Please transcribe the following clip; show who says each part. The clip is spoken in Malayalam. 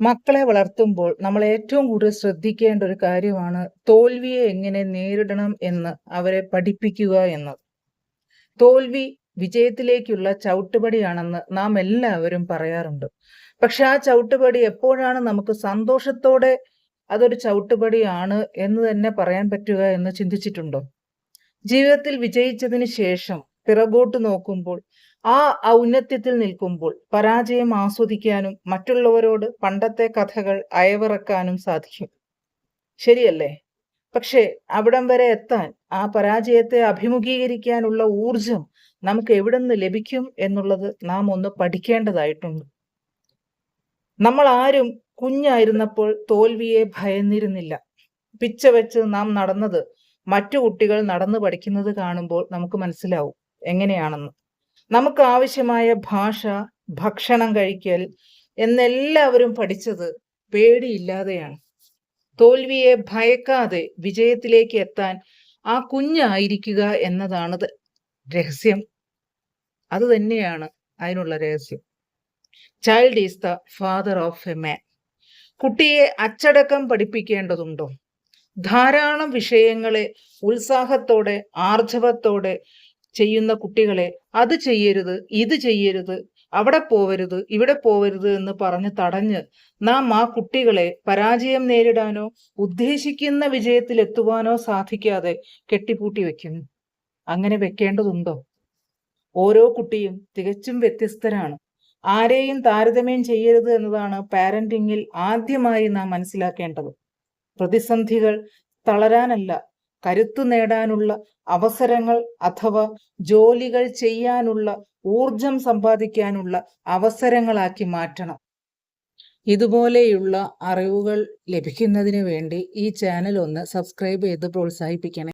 Speaker 1: മക്കളെ വളർത്തുമ്പോൾ നമ്മൾ ഏറ്റവും കൂടുതൽ ശ്രദ്ധിക്കേണ്ട ഒരു കാര്യമാണ് തോൽവിയെ എങ്ങനെ നേരിടണം എന്ന് അവരെ പഠിപ്പിക്കുക എന്നത്. തോൽവി വിജയത്തിലേക്കുള്ള ചവിട്ടുപടിയാണെന്ന് നാം എല്ലാവരും പറയാറുണ്ട്. പക്ഷെ ആ ചവിട്ടുപടി എപ്പോഴാണ് നമുക്ക് സന്തോഷത്തോടെ അതൊരു ചവിട്ടുപടിയാണ് എന്ന് തന്നെ പറയാൻ പറ്റുക എന്ന് ചിന്തിച്ചിട്ടുണ്ടോ? ജീവിതത്തിൽ വിജയിച്ചതിന് ശേഷം പിറകോട്ട് നോക്കുമ്പോൾ ആ ഔന്നത്യത്തിൽ നിൽക്കുമ്പോൾ പരാജയം ആസ്വദിക്കാനും മറ്റുള്ളവരോട് പണ്ടത്തെ കഥകൾ അയവിറക്കാനും സാധിക്കും. ശരിയല്ലേ? പക്ഷേ അവിടം വരെ എത്താൻ ആ പരാജയത്തെ അഭിമുഖീകരിക്കാനുള്ള ഊർജം നമുക്ക് എവിടെ നിന്ന് ലഭിക്കും എന്നുള്ളത് നാം ഒന്ന് പഠിക്കേണ്ടതായിട്ടുണ്ട്. നമ്മൾ ആരും കുഞ്ഞായിരുന്നപ്പോൾ തോൽവിയെ ഭയന്നിരുന്നില്ല. പിച്ച വെച്ച് നാം നടന്നത് മറ്റു കുട്ടികൾ നടന്നു പഠിക്കുന്നത് കാണുമ്പോൾ നമുക്ക് മനസ്സിലാവും എങ്ങനെയാണെന്ന്. നമുക്ക് ആവശ്യമായ ഭാഷ ഭക്ഷണം കഴിക്കൽ എന്നെല്ലാവരും പഠിച്ചത് പേടിയില്ലാതെയാണ്. തോൽവിയെ ഭയക്കാതെ വിജയത്തിലേക്ക് എത്താൻ ആ കുഞ്ഞായിരിക്കുക എന്നതാണ് രഹസ്യം. അത് തന്നെയാണ് അതിനുള്ള രഹസ്യം. Child is the father of a man കുട്ടിയെ അച്ചടക്കം പഠിപ്പിക്കേണ്ടതുണ്ടോ? ധാരാളം വിഷയങ്ങളെ ഉത്സാഹത്തോടെ ആർജവത്തോടെ ചെയ്യുന്ന കുട്ടികളെ അത് ചെയ്യരുത് ഇത് ചെയ്യരുത് അവിടെ പോവരുത് ഇവിടെ പോവരുത് എന്ന് പറഞ്ഞ് തടഞ്ഞ് നാം ആ കുട്ടികളെ പരാജയം നേരിടാനോ ഉദ്ദേശിക്കുന്ന വിജയത്തിൽ എത്തുവാനോ സാധിക്കാതെ കെട്ടിപ്പൂട്ടി വെക്കുന്നു. അങ്ങനെ വെക്കേണ്ടതുണ്ടോ? ഓരോ കുട്ടിയും തികച്ചും വ്യത്യസ്തരാണ്. ആരെയും താരതമ്യം ചെയ്യരുത് എന്നതാണ് പാരന്റിങ്ങിൽ ആദ്യമായി നാം മനസ്സിലാക്കേണ്ടത്. പ്രതിസന്ധികൾ തളരാനല്ല കരുത്തു നേടാനുള്ള അവസരങ്ങൾ അഥവാ ജോലികൾ ചെയ്യാനുള്ള ഊർജം സമ്പാദിക്കാനുള്ള അവസരങ്ങളാക്കി മാറ്റണം. ഇതുപോലെയുള്ള അറിവുകൾ ലഭിക്കുന്നതിന് വേണ്ടി ഈ ചാനൽ ഒന്ന് സബ്സ്ക്രൈബ് ചെയ്ത് പ്രോത്സാഹിപ്പിക്കണേ.